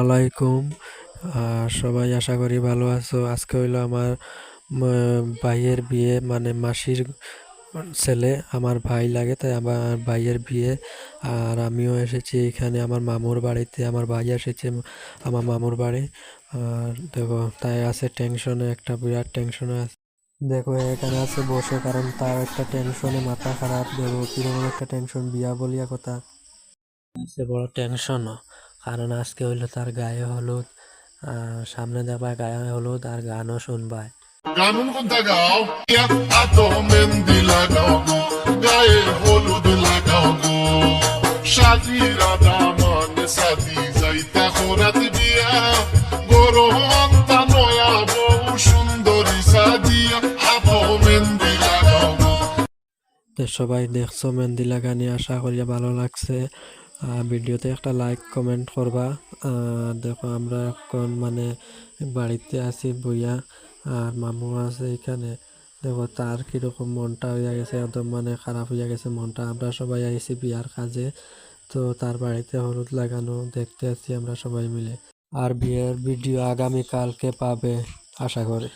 আলাইকুম। সবাই আশা করি ভালো আছো। আজকে হইল আমার ভাইয়ের বিয়ে মানে মাসির ছেলে, আমার ভাই লাগে, তাই আমার ভাইয়ের বিয়ে। আর আমিও এসেছি এখানে, আমার মামুর বাড়িতে, আমার ভাই এসেছে আমার মামুর বাড়ি। আর দেখো, তাই আছে টেনশনে একটা বিরাট টেনশনে আছে। দেখো, এখানে আছে বসে, কারণ তার একটা টেনশনে মাথা খারাপ। দেখো, কীরকম একটা টেনশন বিয়া বলিয়া কথা। সে বড় টেনশনও কারণ আজকে হইল তার গায়ে হলুদ সামনে দেখবা গায়ে হলুদ আর গানও লাগাও গায়ে হলুদ লাগাও গো। সাজিরা দামান সাদি যাইতা সবাই দেখছ মেহেন্দি লাগানি আশা করি ভালো লাগছে। ভিডিওতে একটা লাইক কমেন্ট করবা। দেখো আমরা এখন মানে বাড়িতে আছি বইয়া, আর মামু আছে এখানে। দেখো তার কীরকম মনটা হইয়া গেছে, একদম মানে খারাপ হইয়া গেছে মনটা। আমরা সবাই আইছি বিয়ার কাজে, তো তার বাড়িতে হলুদ লাগানো দেখতে আছি আমরা সবাই মিলে। আর বিয়ের ভিডিও আগামী কালকে পাবে, আশা করি।